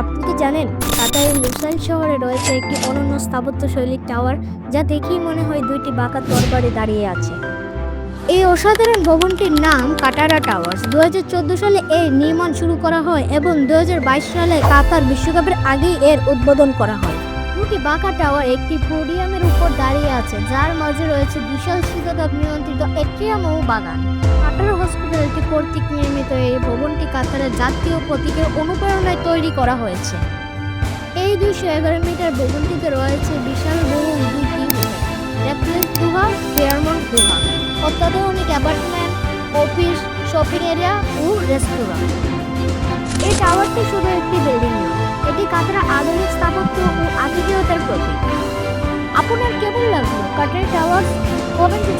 আপনি কি জানেন, কাতারের লুসাইল শহরে রয়েছে একটি অনন্য স্থাপত্যশৈলীর টাওয়ার যা দেখেই মনে হয় দুইটি বাঁকা তরবারে দাঁড়িয়ে আছে। এই অসাধারণ ভবনটির নাম কাটারা টাওয়ার্স। দু সালে এর নির্মাণ শুরু করা হয় এবং দুই হাজার বাইশ সালে কাতার বিশ্বকাপের আগেই এর উদ্বোধন করা হয়। দুটি বাঁকা টাওয়ার একটি পোডিয়ামের উপর দাঁড়িয়ে আছে, যার মাঝে রয়েছে বিশাল শীততাপ নিয়ন্ত্রিত একটি বাগান। কাটার হসপিটালটি কর্তৃক নির্মিত এই ভবনটি কাতারের জাতীয় প্রতীকের অনুপ্রেরণায় তৈরি করা হয়েছে। এই দুইশো এগারো মিটার ভবনটিতে রয়েছে বিশাল বহু দুইটি রেফারেন্স গুহা ফেয়ারমন্ট গুহা, অত্যাধুনিক অ্যাপার্টমেন্ট, অফিস, শপিং এরিয়া ও রেস্তোরাঁ। এই টাওয়ারটি শুধু একটি বিল্ডিং নয়, এটি কাতারের আধুনিক স্থাপত্য ও আতিথেয়তার প্রতীক। আপনার কেমন লাগল? কাটার টাওয়ার কমেন্টে